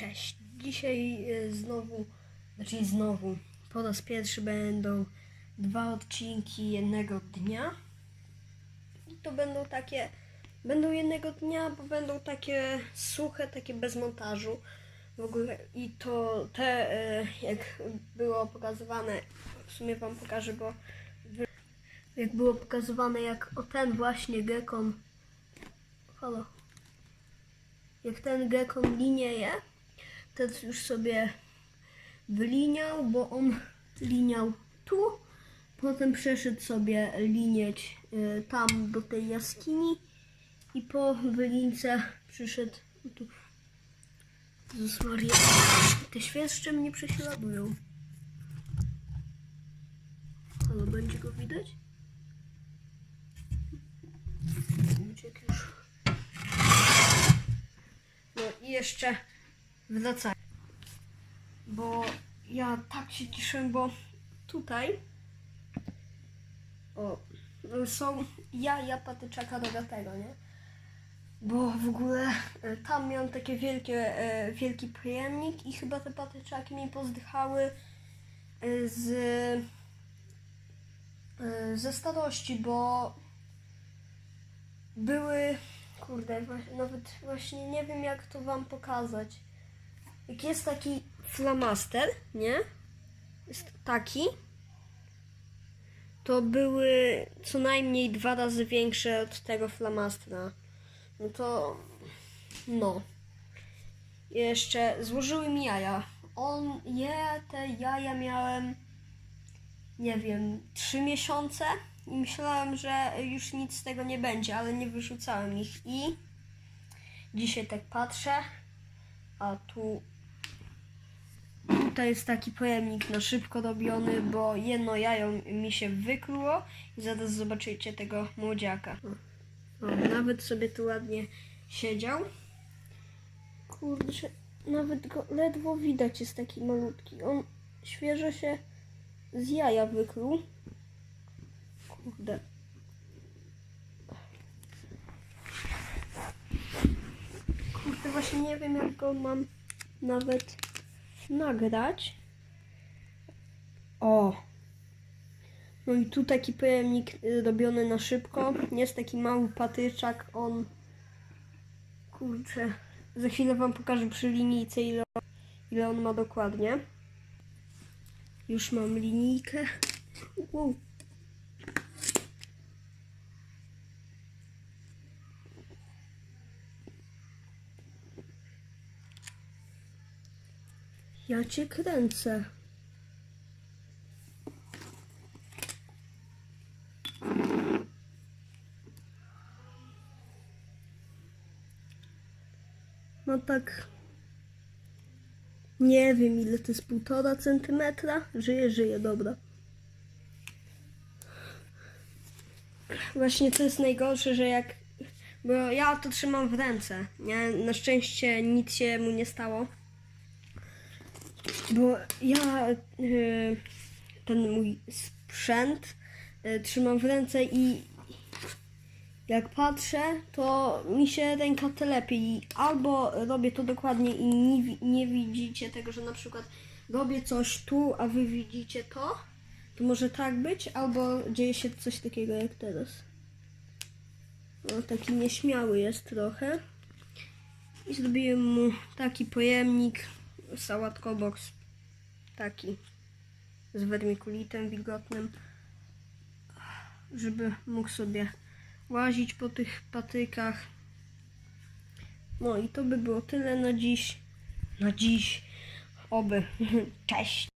Cześć. Dzisiaj e, znowu, znaczy znowu, po raz pierwszy będą dwa odcinki jednego dnia. I to będą takie, będą jednego dnia, bo będą takie suche, takie bez montażu. W ogóle i to te, e, jak było pokazywane, w sumie wam pokażę, bo jak było pokazywane, jak o ten właśnie gekon, halo, jak ten gekon linieje, ten już sobie wyliniał, bo on liniał tu, potem przeszedł sobie linieć y, tam do tej jaskini i po wylince przyszedł tu. Jezus Maria, te świerszcze mnie prześladują. Ale będzie go widać? Uciekł już. No i jeszcze wracaj. Bo ja tak się cieszę, bo tutaj o, są jaja patyczaka rogatego, nie? Bo w ogóle e, tam miałem takie wielkie, e, wielki pojemnik i chyba te patyczaki mi pozdychały e, z ze starości, bo były kurde, nawet właśnie nie wiem jak to wam pokazać. Jak jest taki flamaster, nie? Jest taki. To były co najmniej dwa razy większe od tego flamastra. No to. No. Jeszcze złożyły mi jaja. On je, te jaja miałem. Nie wiem, trzy miesiące i myślałem, że już nic z tego nie będzie, ale nie wyrzucałem ich i dzisiaj tak patrzę, a tu Tutaj jest taki pojemnik na szybko robiony, bo jedno jajo mi się wykluło i zaraz zobaczycie tego młodziaka. O, nawet sobie tu ładnie siedział. Kurczę, nawet go ledwo widać, jest taki malutki. On świeżo się z jaja wykluł. Kurde. Kurde, właśnie nie wiem jak go mam nawet nagrać. O! No i tu taki pojemnik y, robiony na szybko. Jest taki mały patyczak, on... Kurczę, za chwilę wam pokażę przy linijce ile, ile on ma dokładnie. Już mam linijkę. Wow. Ja cię kręcę. No tak. Nie wiem ile to jest półtora centymetra. Żyje, żyje, dobra. Właśnie to jest najgorsze, że jak. Bo ja to trzymam w ręce. Nie? Na szczęście nic się mu nie stało. Bo ja y, ten mój sprzęt y, trzymam w ręce i jak patrzę, to mi się ręka telepie i albo robię to dokładnie i nie, nie widzicie tego, że na przykład robię coś tu, a wy widzicie to, to może tak być, albo dzieje się coś takiego jak teraz. No, taki nieśmiały jest trochę. I zrobiłem mu taki pojemnik, sałatkobox, taki z wermikulitem wilgotnym, żeby mógł sobie łazić po tych patykach. No i to by było tyle na dziś. Na dziś. Oby. Cześć.